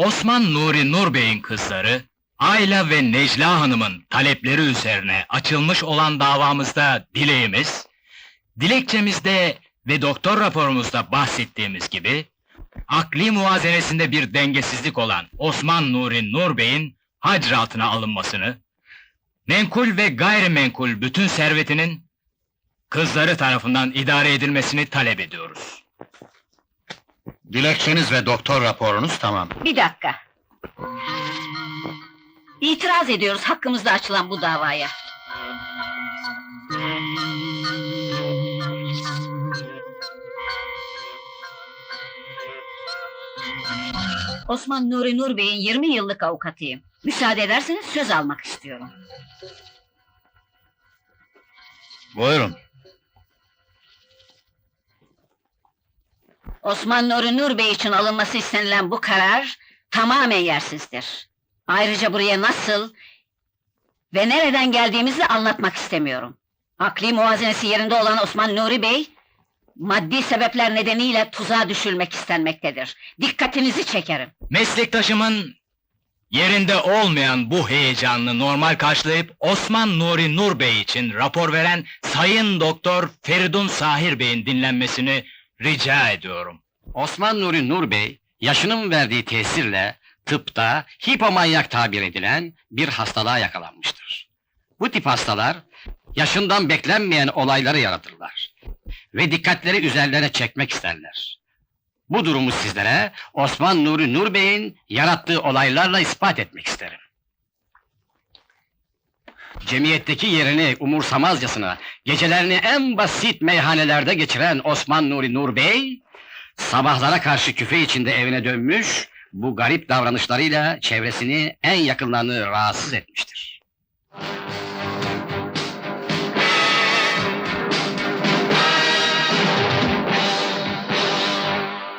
Osman Nuri Nur Bey'in kızları, Ayla ve Necla Hanım'ın talepleri üzerine açılmış olan davamızda dileğimiz, dilekçemizde ve doktor raporumuzda bahsettiğimiz gibi, akli muvazenesinde bir dengesizlik olan Osman Nuri Nur Bey'in hac altına alınmasını, menkul ve gayrimenkul bütün servetinin kızları tarafından idare edilmesini talep ediyoruz. Dilekçeniz ve doktor raporunuz tamam. Bir dakika. İtiraz ediyoruz hakkımızda açılan bu davaya. Osman Nuri Nur Bey'in 20 yıllık avukatıyım. Müsaade ederseniz söz almak istiyorum. Buyurun. Osman Nuri Nur Bey için alınması istenilen bu karar tamamen yersizdir. Ayrıca buraya nasıl ve nereden geldiğimizi anlatmak istemiyorum. Akli muvazenesi yerinde olan Osman Nuri Bey, maddi sebepler nedeniyle tuzağa düşülmek istenmektedir. Dikkatinizi çekerim. Meslektaşımın yerinde olmayan bu heyecanını normal karşılayıp Osman Nuri Nur Bey için rapor veren Sayın Doktor Feridun Sahir Bey'in dinlenmesini rica ediyorum. Osman Nuri Nur Bey, yaşının verdiği tesirle tıpta hipomanyak tabir edilen bir hastalığa yakalanmıştır. Bu tip hastalar, yaşından beklenmeyen olayları yaratırlar ve dikkatleri üzerlerine çekmek isterler. Bu durumu sizlere Osman Nuri Nur Bey'in yarattığı olaylarla ispat etmek isterim. Cemiyetteki yerini umursamazcasına, gecelerini en basit meyhanelerde geçiren Osman Nuri Nur Bey, sabahlara karşı küfe içinde evine dönmüş, bu garip davranışlarıyla çevresini en yakınlarını rahatsız etmiştir.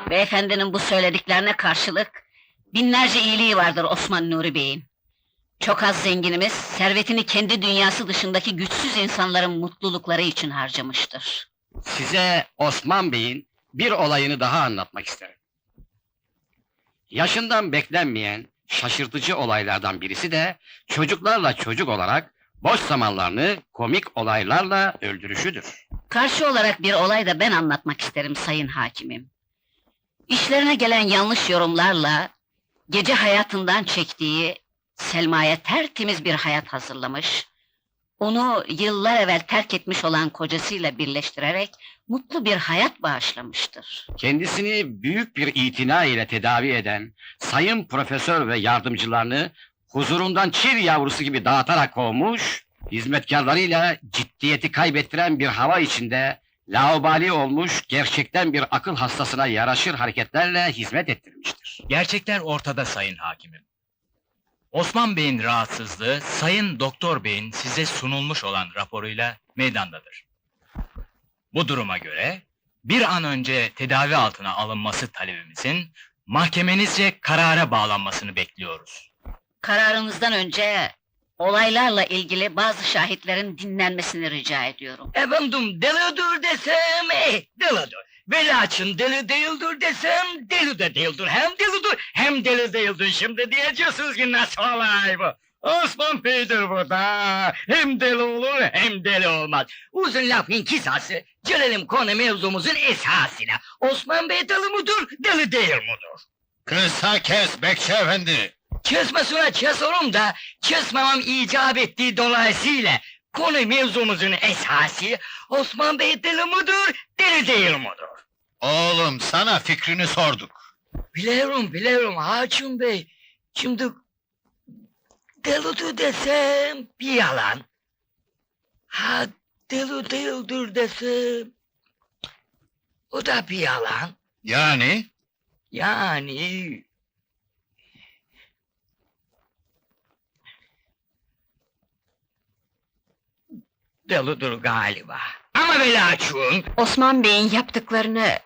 Beyefendinin bu söylediklerine karşılık binlerce iyiliği vardır Osman Nuri Bey'in. Çok az zenginimiz servetini kendi dünyası dışındaki güçsüz insanların mutlulukları için harcamıştır. Size Osman Bey'in bir olayını daha anlatmak isterim. Yaşından beklenmeyen, şaşırtıcı olaylardan birisi de çocuklarla çocuk olarak boş zamanlarını komik olaylarla öldürüşüdür. Karşı olarak bir olay da ben anlatmak isterim sayın hakimim. İşlerine gelen yanlış yorumlarla gece hayatından çektiği Selma'ya tertemiz bir hayat hazırlamış, onu yıllar evvel terk etmiş olan kocasıyla birleştirerek mutlu bir hayat bağışlamıştır. Kendisini büyük bir itina ile tedavi eden sayın profesör ve yardımcılarını huzurundan çil yavrusu gibi dağıtarak kovmuş, hizmetkarlarıyla ciddiyeti kaybettiren bir hava içinde laubali olmuş, gerçekten bir akıl hastasına yaraşır hareketlerle hizmet ettirmiştir. Gerçekler ortada Sayın Hakimim. Osman Bey'in rahatsızlığı Sayın Doktor Bey'in size sunulmuş olan raporuyla meydandadır. Bu duruma göre bir an önce tedavi altına alınması talebimizin mahkemenizce karara bağlanmasını bekliyoruz. Kararınızdan önce olaylarla ilgili bazı şahitlerin dinlenmesini rica ediyorum. Efendim delidir desem eh delidir. Velaçın deli değildir desem deli de değildir. Hem delidir hem deli değildir. Şimdi diyeceksiniz ki nasıl olay bu? Osman Bey'dir burada. Hem deli olur hem deli olmaz. Uzun lafın kısası gelelim konu mevzumuzun esasına. Osman Bey deli midir, deli değil midir? Kısa kes Bekçi Efendi. Kesmesine keserim da kesmemem icap ettiği dolayısıyla konu mevzumuzun esası Osman Bey deli midir, deli değil midir? Oğlum sana fikrini sorduk. Biliyorum, biliyorum Hakim Bey. Şimdi delidir desem bir yalan. Ha deli değildir desem o da bir yalan. Yani Yani delidir galiba. Ama velaçun Osman Bey'in yaptıklarını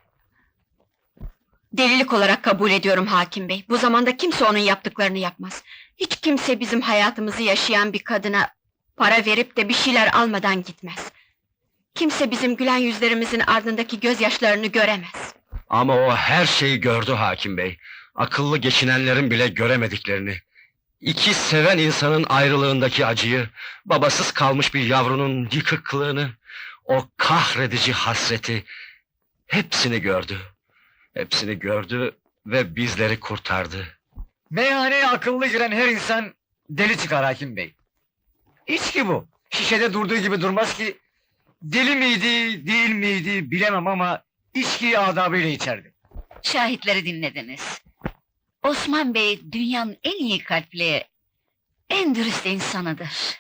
delilik olarak kabul ediyorum hakim bey. Bu zamanda kimse onun yaptıklarını yapmaz. Hiç kimse bizim hayatımızı yaşayan bir kadına para verip de bir şeyler almadan gitmez. Kimse bizim gülen yüzlerimizin ardındaki gözyaşlarını göremez. Ama o her şeyi gördü hakim bey. akıllı geçinenlerin bile göremediklerini, iki seven insanın ayrılığındaki acıyı, babasız kalmış bir yavrunun yıkıklığını, o kahredici hasreti, hepsini gördü. Hepsini gördü ve bizleri kurtardı. Meyhaneye akıllı giren her insan deli çıkar hakim bey. İçki bu. Şişede durduğu gibi durmaz ki. Deli miydi, değil miydi bilemem ama içkiyi adabıyla içerdi. Şahitleri dinlediniz. Osman Bey dünyanın en iyi kalpli, en dürüst insanıdır.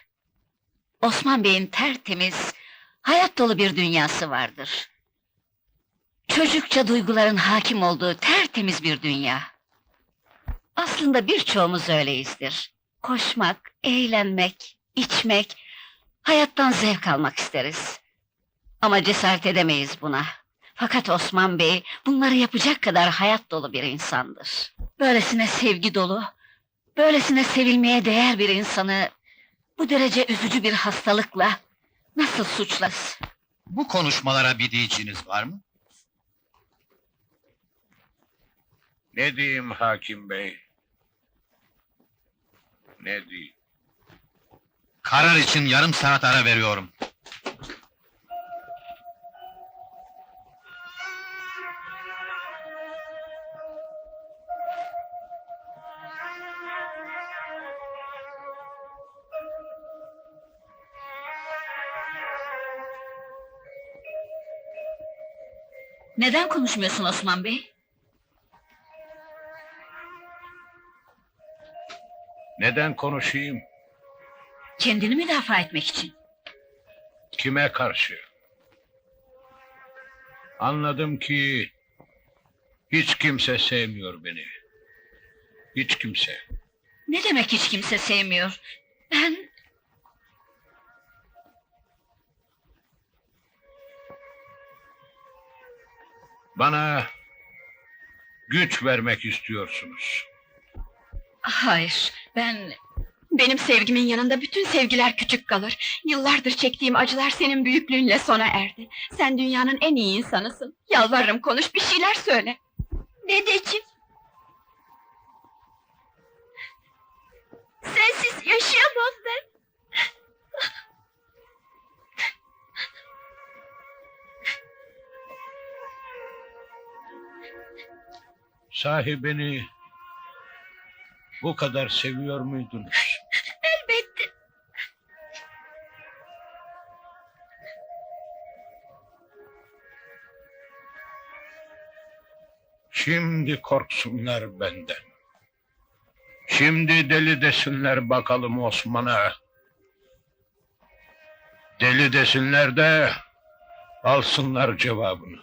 Osman Bey'in tertemiz, hayat dolu bir dünyası vardır. Çocukça duyguların hakim olduğu tertemiz bir dünya. Aslında birçoğumuz öyleyizdir. Koşmak, eğlenmek, içmek, hayattan zevk almak isteriz. Ama cesaret edemeyiz buna. Fakat Osman Bey bunları yapacak kadar hayat dolu bir insandır. Böylesine sevgi dolu, böylesine sevilmeye değer bir insanı bu derece üzücü bir hastalıkla nasıl suçlasın? Bu konuşmalara bir diyeceğiniz var mı? Ne diyeyim hakim bey? Ne diyeyim? Karar için yarım saat ara veriyorum. Neden konuşmuyorsun Osman Bey? Neden konuşayım? Kendini müdafaa etmek için. Kime karşı? Anladım ki hiç kimse sevmiyor beni. Hiç kimse. Ne demek hiç kimse sevmiyor? Ben Bana güç vermek istiyorsunuz. Hayır, ben Benim sevgimin yanında bütün sevgiler küçük kalır. Yıllardır çektiğim acılar senin büyüklüğünle sona erdi. Sen dünyanın en iyi insanısın. Yalvarırım konuş, bir şeyler söyle. Dedeciğim. Sensiz yaşayamam ben. Sahi beni bu kadar seviyor muydunuz? Elbette. Şimdi korksunlar benden. Şimdi deli desinler bakalım Osman'a. Deli desinler de alsınlar cevabını.